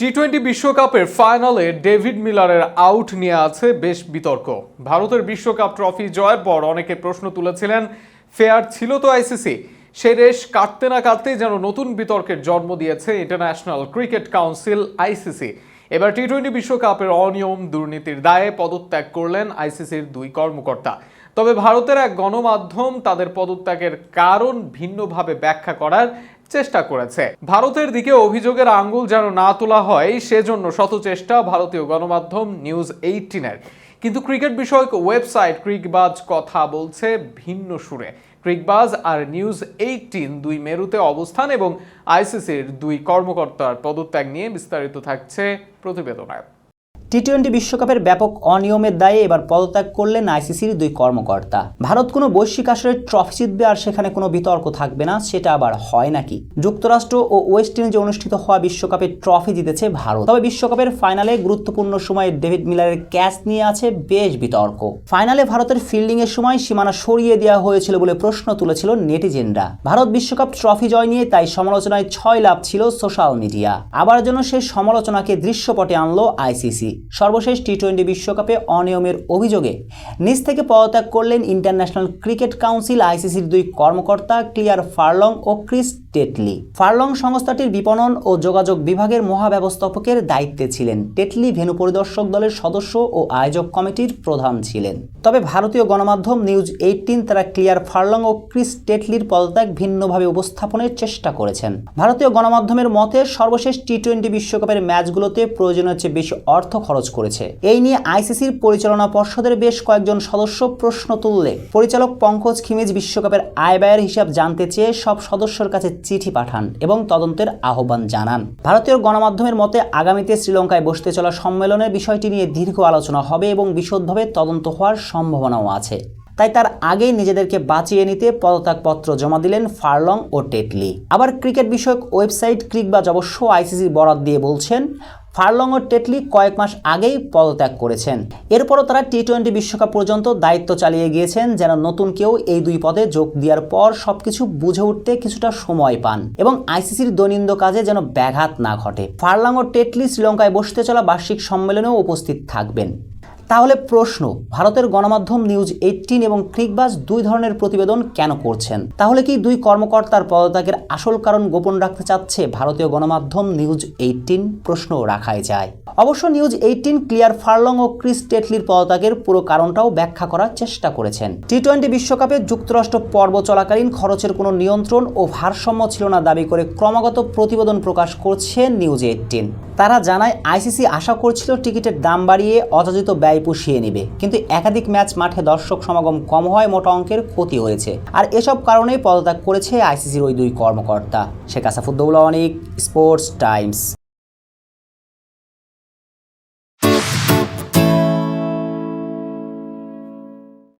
T twenty বিশ্বকাপের ফাইনালে David মিলারের out নিয়ে আছে বেশ বিতর্ক। ভারতের বিশ্বকাপ ট্রফি জয়ের পর অনেকে প্রশ্ন তুলেছিলেন, ফেয়ার ছিল তো আইসিসি সে রেশ কাটতে না কাটতেই যেন নতুন বিতর্কের জন্ম দিয়েছে ইন্টারন্যাশনাল ক্রিকেট কাউন্সিল আইসিসি এবার টি টোয়েন্টি বিশ্বকাপের অনিয়ম, দুর্নীতির দায়ে পদত্যাগ করলেন আইসিসির দুই কর্মকর্তা। তবে ভারতের এক গণমাধ্যম তাদের পদত্যাগের কারণ ভিন্নভাবে ব্যাখ্যা করার চেষ্টা করেছে। ভারতের দিকে অভিযোগের আঙ্গুল যেন না তোলা হয়, সেজন্য শত চেষ্টা ভারতীয় গণমাধ্যম নিউজ এইটিনের। কিন্তু ক্রিকেট বিষয়ক ওয়েবসাইট ক্রিকবাজ কথা বলছে ভিন্ন সুরে। ক্রিকবাজ আর নিউজ এইটিন দুই মেরুতে অবস্থান এবং আইসিসির দুই কর্মকর্তার পদত্যাগ নিয়ে বিস্তারিত থাকছে প্রতিবেদনায়। টি টোয়েন্টি বিশ্বকাপের ব্যাপক অনিয়মের দায়ে এবার পদত্যাগ করলেন আইসিসির দুই কর্মকর্তা। ভারত কোনো বৈশ্বিক আসরে ট্রফি জিতবে আর সেখানে কোনো বিতর্ক থাকবে না, সেটা আবার হয় নাকি? যুক্তরাষ্ট্র ও ওয়েস্ট ইন্ডিজে অনুষ্ঠিত হওয়া বিশ্বকাপে ট্রফি জিতেছে ভারত। তবে বিশ্বকাপের ফাইনালে গুরুত্বপূর্ণ সময়ে ডেভিড মিলারের ক্যাচ নিয়ে আছে বেশ বিতর্ক। ফাইনালে ভারতের ফিল্ডিং এর সময় সীমানা সরিয়ে দেওয়া হয়েছিল বলে প্রশ্ন তুলেছিল নেটিজেনরা। ভারত বিশ্বকাপ ট্রফি জয় নিয়ে তাই সমালোচনায় ছয় লাভ ছিল সোশ্যাল মিডিয়া। আবার যেন সেই সমালোচনাকে দৃশ্যপটে আনলো আইসিসি। সর্বশেষ টি টোয়েন্টি বিশ্বকাপে অনিয়মের অভিযোগে নিজ থেকে পদত্যাগ করলেন ইন্টারন্যাশনাল ক্রিকেট কাউন্সিল আইসিসির দুই কর্মকর্তা ক্লিয়ার ফার্লং ও ক্রিস টেটলি। ফার্লং সংস্থাটির বিপণন ও যোগাযোগ বিভাগের মহাব্যবস্থাপকের দায়িত্বে ছিলেন। টেটলি ভেনু পরিদর্শক দলের সদস্য ও আয়োজক কমিটির প্রধান ছিলেন। তবে ভারতীয় গণমাধ্যম নিউজ এইটিন তারা ক্লিয়ার ফার্লং ও ক্রিস টেটলির পদত্যাগ ভিন্নভাবে উপস্থাপনের চেষ্টা করেছেন। ভারতীয় গণমাধ্যমের মতে সর্বশেষ টি টোয়েন্টি বিশ্বকাপের ম্যাচগুলোতে প্রয়োজনের চেয়ে বেশি অর্থ খরচ করেছে। এই নিয়ে আইসিসির পরিচালনা পর্ষদের বেশ কয়েকজন সদস্য প্রশ্ন তুললে পরিচালক পঙ্কজ খিমিজ বিশ্বকাপের আয় ব্যয়ের হিসাব জানতে চেয়ে সব সদস্যর কাছে চিঠি পাঠান এবং তদন্তের আহ্বান জানান। ভারতীয় গণমাধ্যমের মতে আগামীতে শ্রীলঙ্কায় বসতে চলা সম্মেলনের বিষয়টি নিয়ে দীর্ঘ আলোচনা হবে এবং বিশদভাবে তদন্ত হওয়ার সম্ভাবনাও আছে। তাই তার আগেই নিজেদেরকে বাঁচিয়ে নিতে পদত্যাগপত্র জমা দিলেন ফার্লং ও টেটলি। আবার ক্রিকেট বিষয়ক ওয়েবসাইট ক্রিকবাজ অবশ্য আইসিসি বরাদ দিয়ে বলছেন ফার্লং ও টেটলি কয়েক মাস আগেই পদত্যাগ করেছেন। এরপরও তারা টি টোয়েন্টি বিশ্বকাপ পর্যন্ত দায়িত্ব চালিয়ে গিয়েছেন, যেন নতুন কেউ এই দুই পদে যোগ দেওয়ার পর সবকিছু বুঝে উঠতে কিছুটা সময় পান এবং আইসিসির দৈনন্দ কাজে যেন ব্যাঘাত না ঘটে। ফার্লাং ও টেটলি শ্রীলঙ্কায় বসতে চলা বার্ষিক সম্মেলনেও উপস্থিত থাকবেন। তাহলে প্রশ্ন, ভারতের গণমাধ্যম নিউজ এইটিন এবং ক্রিকবাজ দুই ধরনের প্রতিবেদন কেন করছেন? তাহলে কি দুই কর্মকর্তার পদত্যাগের আসল কারণ গোপন রাখতে চাচ্ছে ভারতীয় গণমাধ্যম নিউজ এইটিন প্রশ্ন রাখাই যায়। অবশ্য নিউজ এইটিন ক্লিয়ার ফার্লং ও ক্রিস টেটলির পদত্যাগের পুরো কারণটাও ব্যাখ্যা করার চেষ্টা করেছেন। টি টোয়েন্টি বিশ্বকাপে যুক্তরাষ্ট্র পর্ব চলাকালীন খরচের কোনো নিয়ন্ত্রণ ও ভারসাম্য ছিল না দাবি করে ক্রমাগত প্রতিবেদন প্রকাশ করছে নিউজ এইটিন তারা জানায়, আইসিসি আশা করছিল টিকিটের দাম বাড়িয়ে অযাচিত ব্যয় পুষিয়ে নিবে। কিন্তু একাধিক ম্যাচ মাঠে দর্শক সমাগম কম হয় মোটা অঙ্কের ক্ষতি হয়েছে। আর এসব কারণেই পদত্যাগ করেছে আইসিসির ওই দুই কর্মকর্তা। Sheikh Asafuddowla, Anik, Sports Times.